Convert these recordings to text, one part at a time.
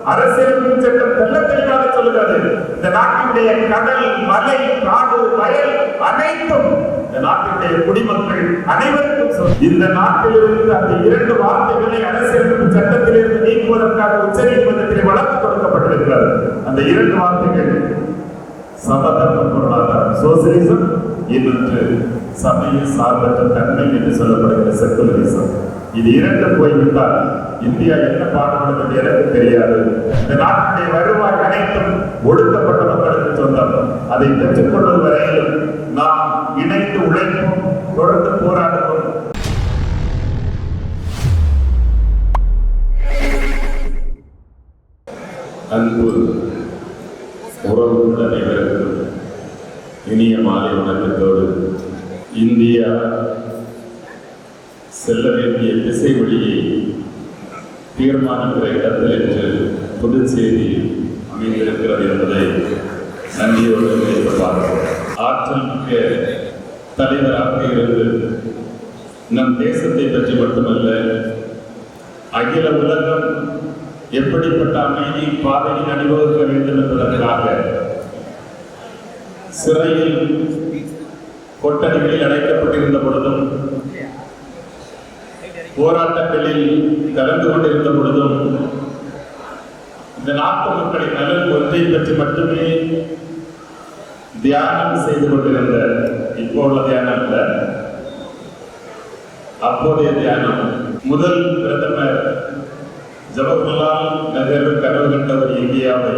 அரசியல் சட்டம் தெல்ல தெளிவாக சொல்லுகிறது. இந்த நாட்டினுடைய கடல் மலை காடு வயல் அனைத்தும் இந்த நாட்டினுடைய குடிமக்கள் அனைவருக்கும் இந்த நாட்டிலிருந்து அந்த இரண்டு வார்த்தைகளை அரசியலமைப்பு சட்டத்திலிருந்து நீக்குவதற்காக உச்ச நீதிமன்றத்தில் வழக்கு கொடுக்கப்பட்டிருக்கிறது அந்த இரண்டு வார்த்தைகள் சமதர்ம பொருளாதாரம் சோசியலிசம் இன்னொன்று சமய சார்பற்ற தன்மை என்று சொல்லப்படுகிற செக்குலரிசம். இது இரண்டு போய்விட்டால் இந்தியா என்ன பாடுபடும் என்று எனக்கு தெரியாது. இந்த நாட்டினுடைய வருவாய் அனைத்தும் ஒடுக்கப்பட்ட மக்களுக்கு சொந்தம் அதை பெற்றுக்கொள்வது வரையிலும் நாம் இணைந்து உழைப்போம் தொடர்ந்து போராடுவோம். அன்பு உறவுகள் அனைவருக்கும் இனிய மாலை வணக்கத்தோடு இந்தியா செல்ல வேண்டிய திசை வழி தீர்மானிக்கிற இடத்தில் என்று புதுச்சேரி அமைந்திருக்கிறது என்பதை நன்றியோடு நினைத்து பார்க்கிறோம் ஆற்றல் மிக்க தலைவராக இருந்து நம் தேசத்தை பற்றி மட்டுமல்ல அகில உலகம் எப்படிப்பட்ட அமைதி பாதையில் அணிவகுக்க வேண்டும் என்பதற்காக சிறையில் கொட்டடிகளில் அடைக்கப்பட்டிருந்த பொழுதும் போராட்டங்களில் கலந்து கொண்டிருந்த பொழுதும் இந்த நாட்டு மக்களின் நலன் ஒன்றை பற்றி மட்டுமே தியானம் செய்து கொண்டிருந்த இப்போ உள்ள தியானம் அல்ல அப்போதைய தியானம். முதல் பிரதமர் ஜவஹர்லால் நேரு கனவு கண்ட ஒரு இந்தியாவை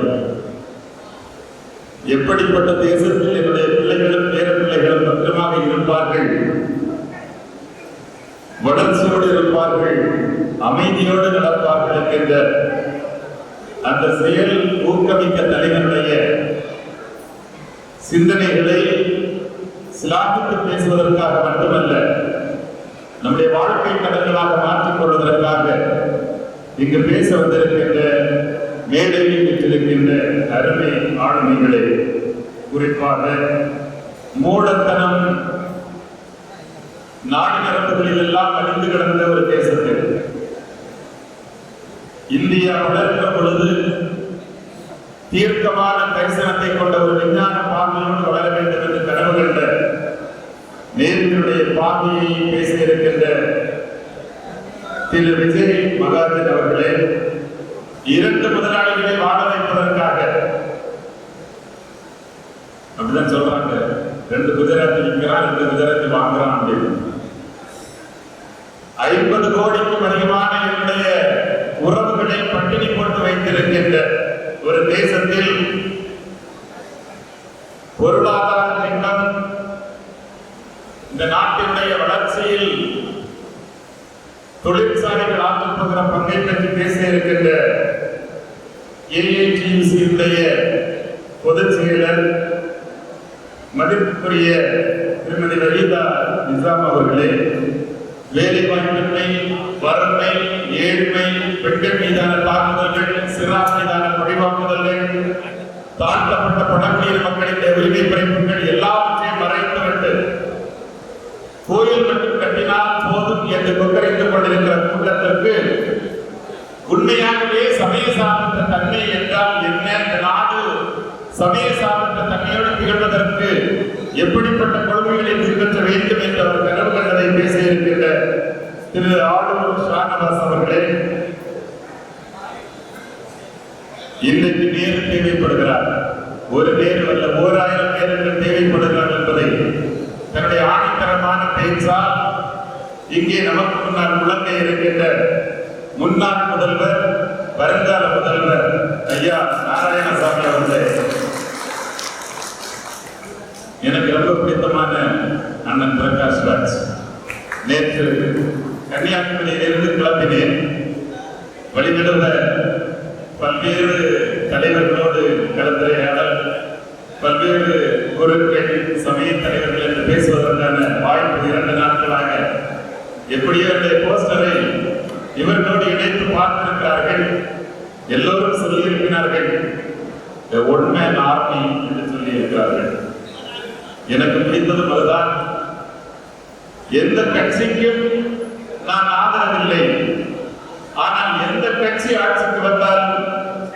எப்படிப்பட்ட தேசத்தில் என்னுடைய பிள்ளைகளும் பேர பிள்ளைகளும் பத்திரமாக இருப்பார்கள் வளர்ச்சியோடு இருப்பார்கள் அமைதியோடு நடப்பார்கள் என்கின்ற அந்த செயல் ஊக்கமிக்க தலைவருடைய சிந்தனைகளை சிலாகித்து பேசுவதற்காக மட்டுமல்ல நம்முடைய வாழ்க்கை கடன்களாக மாற்றிக் கொள்வதற்காக இங்கு பேச வந்திருக்கின்ற மேடையில் பெற்றிருக்கின்ற அருமை ஆளுமைகளை குறிப்பாக மூடத்தனம் நாடு நரம்புகளில் எல்லாம் அழிந்து கிடந்த ஒரு தேசத்தில் இந்தியா வளர்க்கிற பொழுது தீர்க்கமான தரிசனத்தை கொண்ட ஒரு விஞ்ஞான பார்வையோடு வளர வேண்டும் என்று கனவு கண்ட நேர்களுடைய பார்வையை பேசியிருக்கின்ற திரு. விஜய் மகாஜன் அவர்களே இரண்டு முதலாளிகளை வாழ வைப்பதற்காக. அப்படிதான் சொல்றாங்க. ரெண்டு குஜராத்தி விற்கிறான் ரெண்டு குஜராத்தி வாங்குறான் அப்படின்னு. ஐம்பது கோடிக்கும் அதிகமான என்னுடைய உறவுகளை பட்டினி போட்டு வைத்திருக்கின்ற ஒரு தேசத்தில் பொருளாதார திட்டம் இந்த நாட்டினுடைய வளர்ச்சியில் தொழிற்சாலைகள் ஆற்றப் போகிற பங்கை பற்றி பேச இருக்கின்ற ஏஐடியுடைய பொதுச் செயலர் மதிப்புக்குரிய திருமதி லலிதா நிசாம் அவர்களே வேலைவாய்ப்பின்மை வறுமை ஏழ்மை பெண்கள் மீதான தாக்குதல்கள் சிறார் மீதான குறைவாக்குதல்கள் தாழ்த்தப்பட்ட பழங்குடியின மக்களின் உரிமை பறிப்புகள் எல்லாவற்றையும் மறைத்துவிட்டு கோயில் மட்டும் கட்டினால் போதும் என்று கொக்கரைத்துக் கொண்டிருக்கிற கூட்டத்திற்கு உண்மையாகவே சமய சார்ந்த தன்மை என்றால் என்ன? நாடு சமய சார்ந்த தன்மையோடு திகழ்வதற்கு எப்படிப்பட்ட கொள்கைகளை பின்பற்ற வேண்டும் என்று அவர் கனவு கண்டதை பேச இருக்கின்ற திரு ஆளுநர் ஷானவாஸ் அவர்களே இன்றைக்கு நேரு தேவைப்படுகிறார். ஒரு நேரு அல்ல ஓராயிரம் நேரங்கள் தேவைப்படுகிறார் என்பதை தன்னுடைய ஆணித்தரமான பேச்சால் இங்கே நமக்கு முன்னால் முழங்க இருக்கின்ற முன்னாள் முதல்வர் வருங்கால முதல்வர் ஐயா நாராயணசாமி அவர்களே எனக்கு ரொம்ப பிடித்தமான அண்ணன் பிரகாஷ் ராஜ். நேற்று கன்னியாகுமரியிலிருந்து கிளம்பினேன். வழிநடுவ பல்வேறு தலைவர்களோடு கலந்துரையாடல் பல்வேறு குருக்கள் சமய தலைவர்கள் என்று பேசுவதற்கான வாய்ப்பு இரண்டு நாட்களாக எப்படியோ இந்த போஸ்டரை இவர்களோடு இணைத்து பார்த்திருக்கிறார்கள். எல்லோரும் சொல்லியிருக்கிறார்கள். ஒன் மேன் ஆர்மி என்று சொல்லியிருக்கிறார்கள். எனக்கு பிடித்ததும் அதுதான் எந்த கட்சிக்கும் நான் ஆதரவில்லை. ஆனால் எந்த கட்சி ஆட்சிக்கு வந்தால்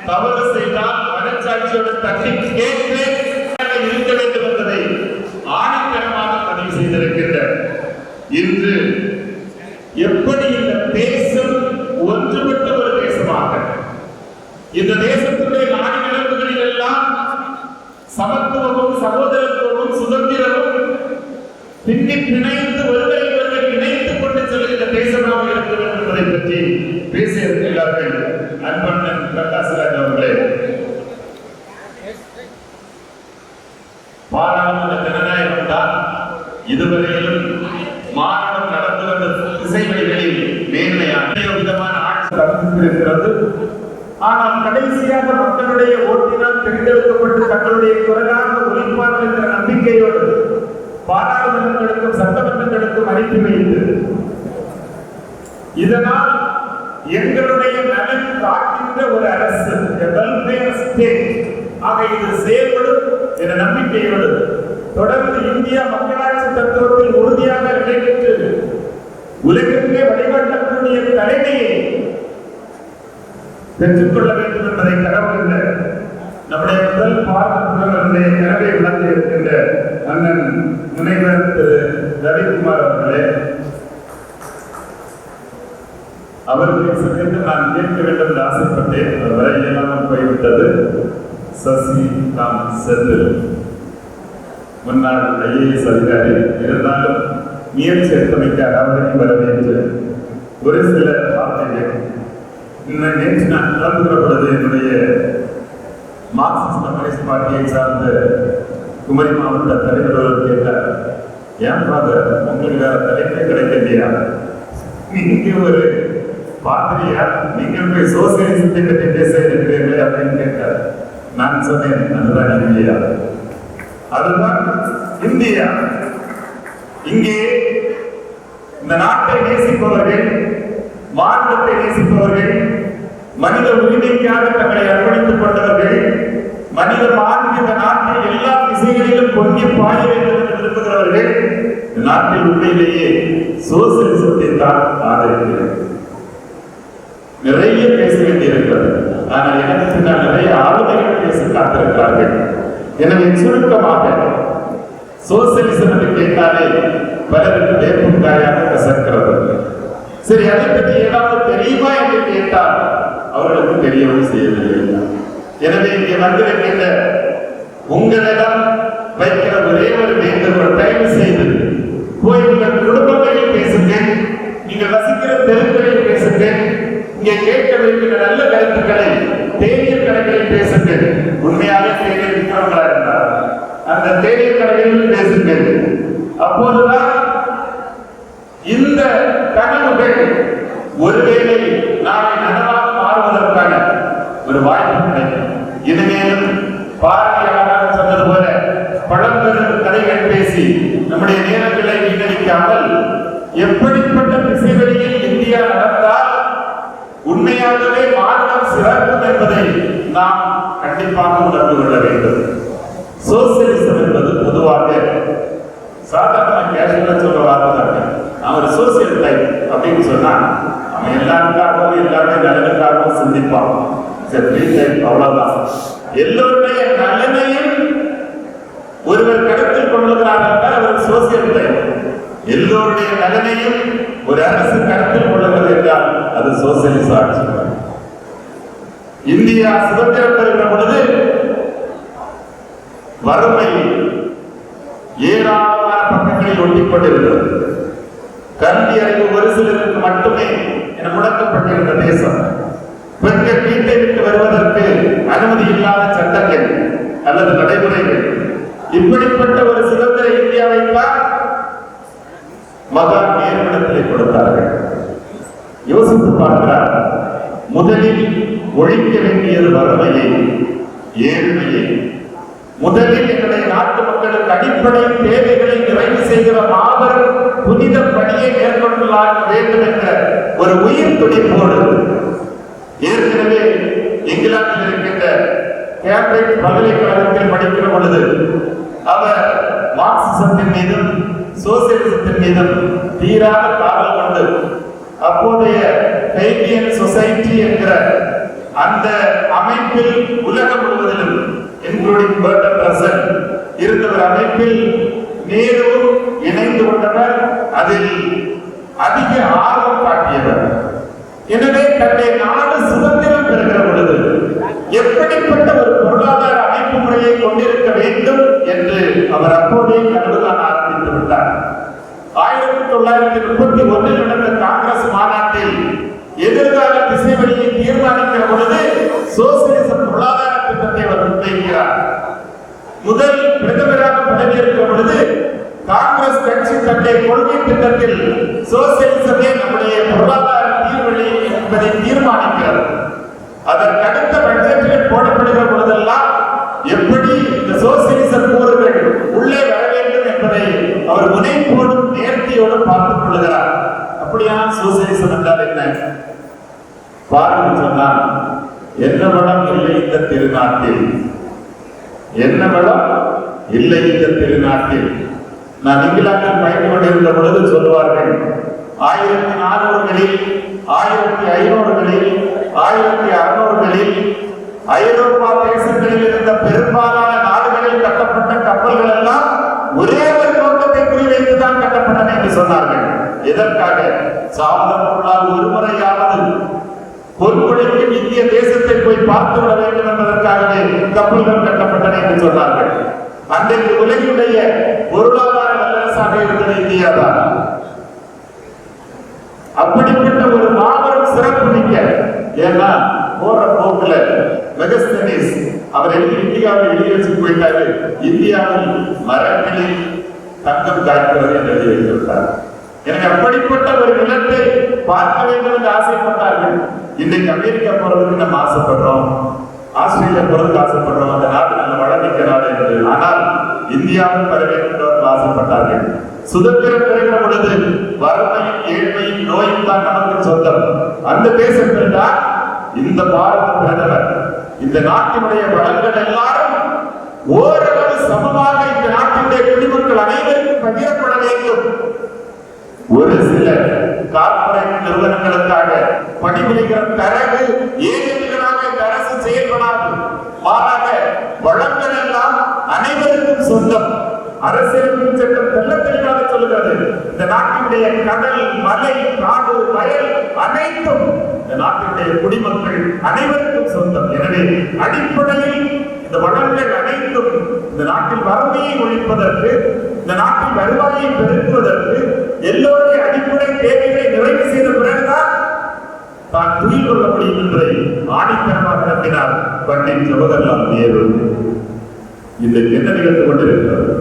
தவறு செய்தால் மனச்சாட்சியோட தட்டி கேட்டு இருக்க வேண்டும் என்பதை ஆணித்தரமாக பதிவு செய்திருக்கின்ற இன்று எப்படி இந்த தேசம் ஒன்றுபட்ட ஒரு தேசமாக இந்த தேசத்துடைய நாடு எல்லாம் சமத்துவமும் சகோதரத்துவமும் பின்னி பிணைந்து ஒருவரை ஒருவர் இணைத்துக் கொண்டு செல்கின்ற தேசமாக இருக்க என்பதை பற்றி பேசியிருக்கிறார்கள் அன்பண்ணன் பிரகாஷ்ராஜ் அவர்களே. பாராளுமன்ற ஜனநாயகம் தான் இதுவரையிலும் மாநிலம் நடந்து வந்த திசைவழிகளில் மேன்மையான விதமான ஆட்சி நடந்திருக்கிறது. ஆனால் கடைசியாக மக்களுடைய ஓட்டினால் தேர்ந்தெடுக்கப்பட்டு தங்களுடைய குரலாக ஒழிப்பார்கள் என்ற நம்பிக்கையோடு பாராளுமன்றங்களுக்கும் சட்டமன்றங்களுக்கும் அனுப்பி வைத்து இதனால் எங்களுடைய நலன் காக்கின்ற ஒரு அரசு வெல்ஃபேர் ஸ்டேட் ஆக இது செயல்படும் என்ற நம்பிக்கையோடு தொடர்ந்து இந்தியா மக்களாட்சி தத்துவத்தில் உறுதியாக நிலைபெற்று உலகிற்கே வழிகாட்டக்கூடிய தலைமையை பெற்றுக்கொள்ள வேண்டும் என்பதை கடவுள் நம்முடைய முதல் பாரதத்தினுடைய கனவை இருக்கின்ற அண்ணன் முனைவர் திரு ரவிக்குமார் அவர்களே அவர்களை சந்தித்து நான் கேட்க வேண்டும் என்று ஆசைப்பட்டேன். அவர் வர இயலாமல் போய்விட்டது. சசி ராம் செந்தில் முன்னாள் ஐஏஎஸ் அதிகாரி இருந்தாலும் முயற்சி எடுத்தமைக்காக அவரையும் வரவேற்று ஒரு சில வார்த்தைகள். இன்னும் நேற்று நான் கலந்துகிற பொழுது என்னுடைய மார்க்சிஸ்ட் கம்யூனிஸ்ட் பார்ட்டியை சார்ந்த குமரி மாவட்ட தலைவர் ஒருவர் கேட்டார் ஏன் ஃபாதர் உங்களுக்கு வேற தலைப்பே கிடைக்கலையா? நீங்க ஒரு பாதிரியார் நீங்கள் போய் சோசியலிசத்தை பற்றி பேச இருக்கிறீர்களே அப்படின்னு கேட்டார். நான் சொன்னேன் அதுதான் இந்தியா. அதுதான் இந்தியா. இங்கே இந்த நாட்டை நேசிப்பவர்கள் மாநிலத்தை நேசிப்பவர்கள் மனித உரிமைக்காக தங்களை அர்ப்பணித்துக் கொண்டவர்கள் மனித மாண்பு இந்த நாட்டில் எல்லா திசைகளிலும் பொங்கி பாய வேண்டும் என்று விரும்புகிறவர்கள் இந்த நாட்டில் உண்மையிலேயே சோசியலிசத்தை தான் ஆதரிக்கிறது நிறைய பேச வேண்டியிருக்கிறது. ஆனால் எனக்கு பின்னால் நிறைய ஆளுமைகள் பேச காத்திருக்கிறார்கள். எனவே சுருக்கமாக சோசியலிசம் என்று கேட்டாலே பலருக்கு வேப்பும் காயாக கசக்கிறது. சரி அதை பற்றி ஏதாவது தெரியுமா என்று கேட்டால் அவர்களுக்கு தெரியவும் செய்யவில்லை. எனவே இங்கே வந்திருக்கின்ற உங்களிடம் வைக்கிற ஒரே ஒரு வேண்டுகோள் தயவு செய்து போய் உங்கள் குடும்பங்களில் பேசுங்கள் நீங்கள் வசிக்கிற தெருக்களில் பேசுங்கள் இங்கே கேட்க வைக்கிற நல்ல கருத்துக்களை தேநீர் கடைகளில் பேசுங்கள். உண்மையாக தேநீர் விற்கிறவங்களா இருந்தார் அந்த தேநீர் கடைகளில் பேசுங்கள் அப்போதுதான் இந்த கனவுகள் ஒருவேளை நாளை நனவாக மாறுவதற்கான ஒரு வாய்ப்பு கிடைக்கும் இனிமேலும் பார்வையாளராக சொன்னது போல பழம்பெரும் கதைகள் பேசி நம்முடைய நேரங்களை வீணடிக்காமல் எப்படிப்பட்ட திசைவெளியில் இந்தியா நடந்தால் உண்மையாகவே மாற்றம் சிறக்கும் என்பதை நாம் கண்டிப்பாக உணர்ந்து கொள்ள வேண்டும். சோசியலிசம் என்பது பொதுவாக சாதாரண கேஷுவலா சொல்ற வார்த்தை தான். ஒரு சோசியல் டைப் அப்படின்னு சொன்னா அவன் எல்லாருக்காகவும் எல்லாருடைய நலனுக்காகவும் சிந்திப்பான் சரி அவ்வளவுதான். எல்லோருடைய நலனையும் ஒருவர் கருத்தில் கொள்ளுகிறார் என்றால் சோசியல் எல்லோருடைய நலனையும் ஒரு அரசு கருத்தில் கொள்ளுகிறது என்றால் அது சோசியலிச ஆட்சி. இந்தியா சுதந்திரம் பெறுகிற பொழுது வறுமை ஏராளமான பக்கங்களில் ஒட்டிக்கொண்டிருந்தது கல்வி அறிவு ஒரு சிலருக்கு மட்டுமே என முடக்கப்பட்டிருந்த தேசம். பெண்கள் வீட்டை விட்டு வருவதற்கு அனுமதி இல்லாத சட்டங்கள் அல்லது நடைமுறைகள் இப்படிப்பட்ட ஒரு சுதந்திர இந்தியாவை தான் மகான் நேர்மிடத்திலே கொடுத்தார்கள். யோசித்து பார்க்கிறார் முதலில் ஒழிக்க வேண்டியது வறுமையை ஏழ்மையை. முதலில் எங்களுடைய நாட்டு மக்களுக்கு அடிப்படை தேவைகளை நிறைவு செய்கிற மாபெரும் புனித பணியை மேற்கொள்ளலாக வேண்டும் என்ற ஒரு உயிர் துடிப்போடு ஏற்கனவே இங்கிலாந்தில் இருக்கின்ற கேம்பிரிட்ஜ் பல்கலைக்கழகத்தில் படிக்கிற பொழுது அவர் மார்க்சிசத்தின் மீதும் சோசியலிசத்தின் மீதும் தீராத காதல் கொண்டு அப்போதைய பெய்பியன் சொசைட்டி என்கிற அந்த அமைப்பில் உலகம் முழுவதிலும் இன்க்ளூடிங் பர்டன் பிரசன் இருந்த ஒரு அமைப்பில் நேரு இணைந்து கொண்டவர் அதில் அதிக ஆர்வம் காட்டியவர். எனவே தன்னுடைய நாடு சுதந்திர எப்படிப்பட்ட ஒரு பொருளாதார அமைப்பு முறையை கொண்டிருக்க வேண்டும் என்று அவர் அப்போதே கனவு காண ஆரம்பித்து விட்டார். ஆயிரத்தி தொள்ளாயிரத்தி முப்பத்தி ஒன்றில் நடந்த காங்கிரஸ் மாநாட்டில் எதிர்கால திசை வழியை தீர்மானிக்கிற பொழுது சோசியலிச பொருளாதார திட்டத்தை அவர் முன்வைக்கிறார். முதல் பிரதமராக பதவியேற்கிற பொழுது காங்கிரஸ் கட்சி தன்னுடைய கொள்கை திட்டத்தில் சோசியலிசமே நம்முடைய பொருளாதார தீர்வழி என்பதை தீர்மானிக்கிறது. என்றால் என்ன? பாருங்க சொன்னான் என்ன வளம் இல்லை இந்த திருநாட்டில். என்ன வளம் இல்லை இந்த திருநாட்டில். நான் இங்கிலாந்தில் பயந்து கொண்டிருந்த பொழுது சொல்லுவார்கள் ஆயிரத்தி நானூறுகளில் ஆயிரத்தி ஐநூறுகளில் ஆயிரத்தி அறுநூறுகளில் ஐரோப்பா தேசங்களில் இருந்த பெரும்பாலான நாடுகளில் கட்டப்பட்ட கப்பல்கள் எல்லாம் ஒரே ஒரு நோக்கத்தை குறிவைத்து தான் கட்டப்பட்டன என்று சொன்னார்கள். எதற்காக? சாவதற்குள்ளால் ஒரு முறையாவது பொன்பொழிக்கும் இந்திய தேசத்தை போய் பார்த்து விட வேண்டும் என்பதற்காகவே கப்பல்கள் கட்டப்பட்டன என்று சொன்னார்கள். அன்றைக்கு உலகினுடைய பொருளாதார வல்லரசாக இருந்தது இந்தியா தான். அப்படிப்பட்ட ஒரு மாபெரும் சிறப்பு மிக்க ஏன்னா போற போக்குல மெகஸ்தனிஸ் அவர் எழுதி இந்தியாவில் எழுதி வச்சு போயிட்டாரு? இந்தியாவில் மரங்களில் தங்கம் காய்க்கிறது என்று எழுதி வைத்து எனக்கு அப்படிப்பட்ட ஒரு நிலத்தை பார்க்க வேண்டும் என்று ஆசைப்பட்டார்கள். இன்றைக்கு அமெரிக்கா போறதுக்கு நம்ம ஆசைப்படுறோம். ஆஸ்திரேலியா போறதுக்கு ஆசைப்படுறோம். அந்த நாடு நல்ல வளமிக்க நாடு என்று. ஆனால் இந்தியாவில் பெற வேண்டும் என்று ஆசைப்பட்டார்கள். சுதந்திரம் பெறுகிற பொழுது வறுமையும் ஏழ்மையும் நோயும் தான் நமக்கு சொந்தம். அந்த தேசத்தில் தான் இந்த பாரத பிரதமர் இந்த நாட்டினுடைய வளங்கள் எல்லாரும் ஓரளவு சமமாக இந்த நாட்டினுடைய குடிமக்கள் அனைவருக்கும் பகிரப்பட வேண்டும். ஒரு சில கார்ப்பரேட் நிறுவனங்களுக்காக பணிபுரிகிற பிறகு ஏஜென்ட்களாக இந்த அரசு செயல்படாது. மாறாக வளங்கள் எல்லாம் அனைவருக்கும் சொந்தம். அரசியல் சட்டம் தெல்ல தெளிவாக சொல்லுகிறது. இந்த நாட்டினுடைய கடல் மலை காடு வயல் அனைத்தும் இந்த நாட்டினுடைய குடிமக்கள் அனைவருக்கும் சொந்தம். எனவே அடிப்படையில் இந்த வளங்கள் அனைத்தும் இந்த நாட்டில் வறுமையை ஒழிப்பதற்கு இந்த நாட்டில் வருவாயை பெருக்குவதற்கு எல்லோருடைய அடிப்படை தேவைகளை நிறைவு செய்த பிறகுதான் தான் துயில் கொள்ள முடியும் என்பதை ஆணித்தரமாக நம்பினார் பண்டிட் ஜவஹர்லால் நேரு. இன்றைக்கு என்ன நிகழ்ந்து கொண்டிருக்கிறது.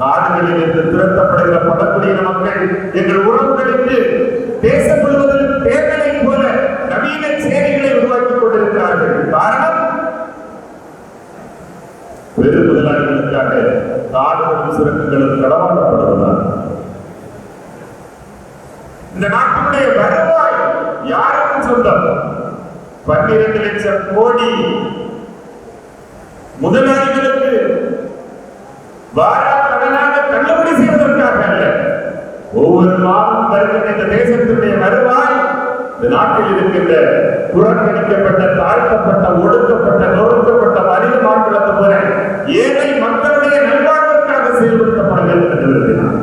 காடுகளில் இருந்து திரட்டப்படுகிற பழங்குடியின மக்கள் எங்கள் உறவுகளுக்கு பேசப்படுவதற்கு தேர்தலை போல நவீன சேவைகளை உருவாக்கிக் கொண்டிருக்கிறார்கள். காரணம் பெரு முதலாளிகளுக்காக காடுகளும் சுரங்கங்களும் களவாடப்படுவதால் இந்த நாட்டினுடைய வருவாய் யாருக்கும் சொந்தம்? பன்னிரண்டு லட்சம் கோடி முதலாளிகளுக்கு வாரா கடனாக தள்ளுபடி செய்வதற்காக அல்ல. ஒவ்வொரு மாதம் வருகின்ற இந்த தேசத்தினுடைய வருவாய் இந்த நாட்டில் இருக்கின்ற புறக்கணிக்கப்பட்ட தாழ்த்தப்பட்ட ஒடுக்கப்பட்ட நொறுக்கப்பட்ட மனித மாற்றத்தை போல ஏழை மக்களுடைய நல்வாழ்வுக்காக செயல்படுத்தப்பட வேண்டும் என்று விரும்பினார்.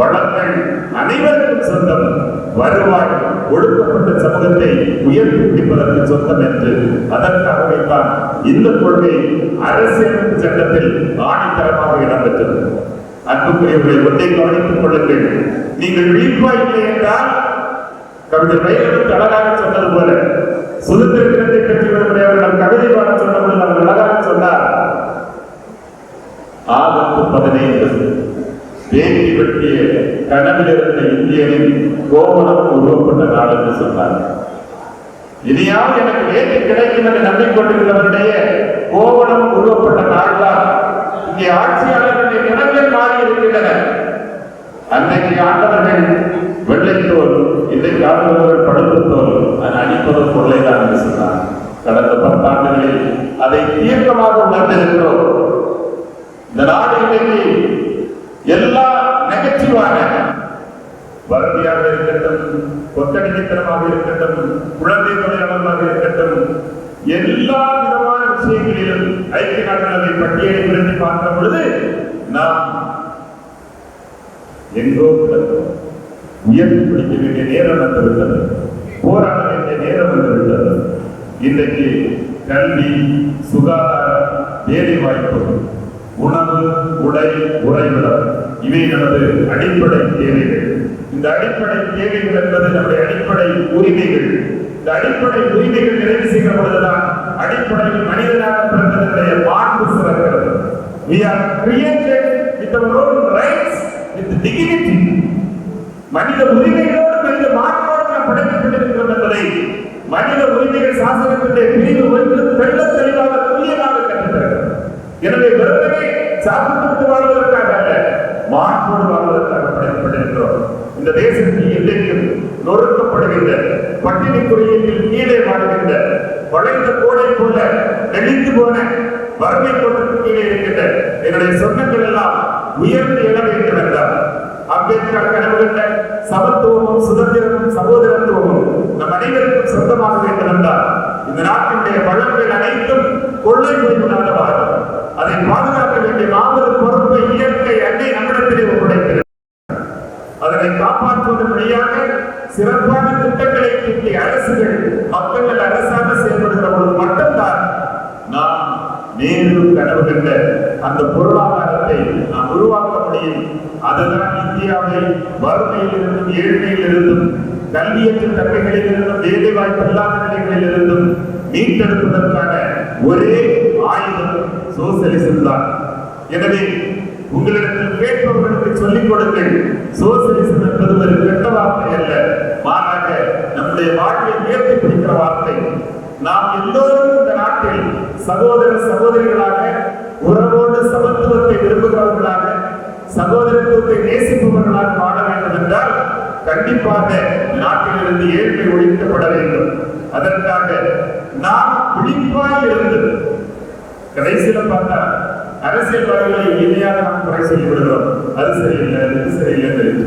வளங்கள் அனைவருக்கும் சொந்தம். வருவாய் ஒடுக்கப்பட்ட சமூகத்தை உயர்த்தி பிடிப்பதற்கு சொந்தம் என்று அதற்காகவே தான் இந்த கொள்கை அரசியலமைப்பு சட்டத்தில் ஆணித்தரமாக இடம்பெற்றது. அன்புக்குரியவர்களை ஒன்றை கவனித்துக் கொள்ளுங்கள். நீங்கள் விழிப்பாய் இல்லை என்றால் கவிஞர் வைரவன் அழகாக சொன்னது போல சுதந்திர தினத்தை பற்றி அவர்கள் கவிதை பாட சொன்னபோது அவர் அழகாக சொன்னார். ஆகத்து பதினைந்து வேண்டி வெட்டிய கனவில் இருந்த இந்தியனின் கோவலம் உருவப்பட்ட நாள் என்று சொன்னார். இனியாவது எனக்கு வேண்டி கிடைக்கும் என்று நம்பிக்கொண்டிருந்தவருடைய கோவணம் உருவப்பட்ட நாள் தான் இங்கே ஆட்சியாளர்களுடைய நிலங்கள் மாறி இருக்கின்றன அன்றைக்கு ஆண்டவர்கள் வெள்ளைத்தோல் இதை ஆண்டவர்கள் படுத்த தோல் அது அணிப்பது கொள்ளைதான் என்று சொன்னார். கடந்த பத்தாண்டுகளில் அதை தீர்க்கமாக உணர்ந்திருக்கிறோம். இந்த நாடு இன்றைக்கு எல்லா நெகட்டிவான வறட்சியாக இருக்கட்டும் கொத்தடிமைத்தனமாக இருக்கட்டும் குழந்தை தொழிலாளர்களாக இருக்கட்டும் எல்லா விதமான விஷயங்களிலும் ஐக்கிய நாடுகள் பட்டியலை விரும்பி பார்க்கிற பொழுது நாம் எங்கோ உயர்த்தி பிடிக்க வேண்டிய நேரம் வந்துவிட்டது போராட வேண்டிய நேரம் வந்துவிட்டது இன்றைக்கு கல்வி சுகாதாரம் வேலை வாய்ப்பு உணவு உடை உறைவிடம் இவை நமது அடிப்படை தேவைகள். இந்த அடிப்படை தேவைகள் என்பது நம்முடைய அடிப்படை உரிமைகள். இந்த அடிப்படை உரிமைகள் நிறைவு செய்கிற பொழுதுதான் அடிப்படையில் மனிதனாக பிறந்ததனுடைய மாண்பு சிறக்கிறது. We are created with our own rights, with dignity. மனித உரிமைகளோடு மனித மாண்போடு நாம் படைக்கப்பட்டிருக்கிறோம் என்பதை மனித உரிமைகள் சாசனத்தினுடைய பிரிவு ஒன்று தெள்ள தெளிவாக துல்லியமாக கற்றுத்தருகிறது எனவே வெறுமனே சாப்பிட்டு வாழ்வதற்காக அல்ல மாண்போடு வாழ்வதற்காக படைக்கப்பட்டிருக்கிறோம். இந்த தேசத்தின் எல்லையில் நொறுக்கப்படுகின்ற பட்டினி குறியீட்டில் கீழே வாழ்கின்ற வளைந்த கோடை போல நெளிந்து போன வறுமை கோட்டுக்கு கீழே இருக்கின்ற என்னுடைய சொந்தங்கள் எல்லாம் உயர்ந்து எழ வேண்டும் என்றார் அம்பேத்கர் கனவு சமத்துவமும் சுதந்திரமும் சகோதரத்துவமும் நம் அனைவருக்கும் சொந்தமாக வேண்டும் என்றால் இந்த நாட்டினுடைய வளங்கள் அனைத்தும் கொள்ளை போய்விடாதவாறு அதை பாதுகாக்க வேண்டிய மாபெரும் பொறுப்பை இயற்கை அன்னை நம்மிடத்திலே ஒப்படைக்கிறது. அதனை காப்பாற்றுவதன் வழியாக சிறப்பான திட்டங்களை தீட்டிய அரசுகள் மக்கள் அரசாக செயல்படுகிற பொழுது மட்டும்தான் நாம் நேரு கனவு கண்ட அந்த பொருளாதாரத்தை அதுதான் இந்தியாவை வறுமையிலிருந்தும் இருந்தும் இருந்தும் கல்வியற்ற தன்மைகளிலிருந்தும் வேலை வாய்ப்பு இல்லாத நிலைகளிலிருந்தும் மீட்டெடுப்பதற்கான ஒரே ஆயுதம் சோசியலிசம் தான். எனவே உங்களிடத்தில் கேட்பவர்களுக்கு சொல்லிக் கொடுங்கள் சோசியலிசம் என்பது ஒரு கெட்ட வார்த்தை அல்ல. மாறாக நம்முடைய வாழ்வை உயர்த்தி பிடிக்கிற வார்த்தை. நாம் எல்லோரும் இந்த நாட்டில் சகோதர சகோதரிகளாக உறவோடு சமத்துவத்தை விரும்புகிறவர்களாக சகோதரத்துவத்தை நேசிப்பவர்களாக வாழ வேண்டும் என்றால் கண்டிப்பாக நாட்டிலிருந்து ஏழ்மை ஒழிக்கப்பட வேண்டும். அதற்காக நாம் விழிப்பாய் இருந்து கடைசியில பார்த்தா அரசியல்வாதிகளை இணையாக நாம் குறை சொல்லி விடுகிறோம் அது சரியில்லை இது சரியில்லை என்று.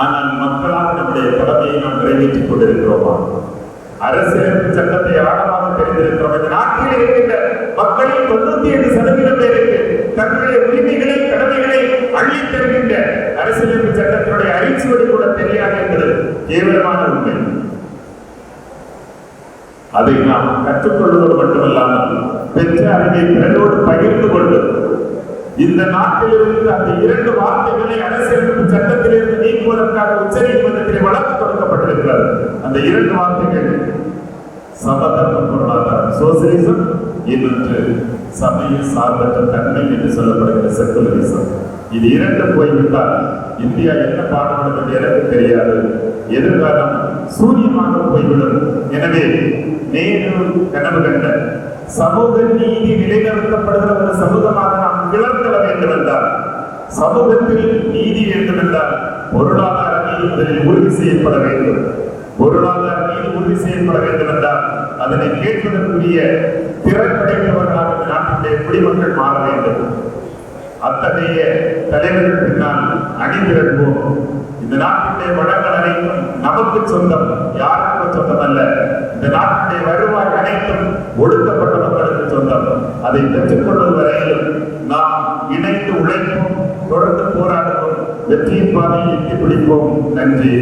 ஆனால் மக்களாக நம்முடைய கடமையை நாம் நிறைவேற்றிக் கொண்டிருக்கிறோமா? அரசியலமைப்பு சட்டத்தை ஆழமாக தெரிந்திருக்கிறோம். இந்த நாட்டில் இருக்கின்ற மக்களில் தொண்ணூத்தி ஏழு சதவீதம் பேருக்கு தங்களுடைய உரிமைகளை கடமைகளை அள்ளி தருகின்ற அரசியலமைப்பு சட்டத்தினுடைய அரிச்சுவடி கூட தெரியாது என்பது கேவலமான உண்மை. அதை நாம் கற்றுக்கொள்வது மட்டுமல்லாமல் பெற்ற அறிவை பிறரோடு பகிர்ந்து கொண்டு இந்த நாட்டிலிருந்து அந்த இரண்டு வார்த்தைகளை அரசியலமைப்பு சட்டத்திலிருந்து நீக்குவதற்காக உச்ச நீதிமன்றத்தில் வழக்கு கொடுக்கப்பட்டிருக்கிறது அந்த இரண்டு வார்த்தைகள் சமதர்ம பொருளாதாரம் சோசியலிசம் இன்னொன்று சமய சார்பற்ற தன்மை என்று சொல்லப்படுகிற செக்குலரிசம். இது இரண்டு போய்விட்டால் இந்தியா என்ன பாடுபடும் என்று எனக்கு தெரியாது. எதிர்காலம் சூரியமாக போய்விடும். எனவே நேரு கனவு கண்ட சமூக நீதி நிலைநிறுத்தப்படுகிற ஒரு சமூகமாக நாம் கிளர்த்தல வேண்டும் என்றால் சமூகத்தில் நீதி வேண்டும் என்றால் பொருளாதார நீதி முதலில் உறுதி செய்யப்பட வேண்டும். பொருளாதார நீதி உறுதி செய்யப்பட வேண்டும் என்றால் அதனை கேட்பதற்குரிய திறன் படைத்தவர்களாக இந்த நாட்டினுடைய குடிமக்கள் மாற வேண்டும். அத்தகைய தலைவர்கள் பின்னால் அணிந்திருப்போம் இந்த நாட்டினுடைய வளங்கள் அனைத்தும் நமக்கு சொந்தம் யாருக்கும் சொந்தம் அல்ல இந்த நாட்டினுடைய வருவாய் அனைத்தும் ஒடுக்கப்பட்ட மக்களுக்கு சொந்தம். அதை பெற்றுக்கொள்வது வரையிலும் நாம் இணைந்து உழைப்போம் தொடர்ந்து போராடுவோம் வெற்றியின் பாதையை எட்டி பிடிப்போம். நன்றி.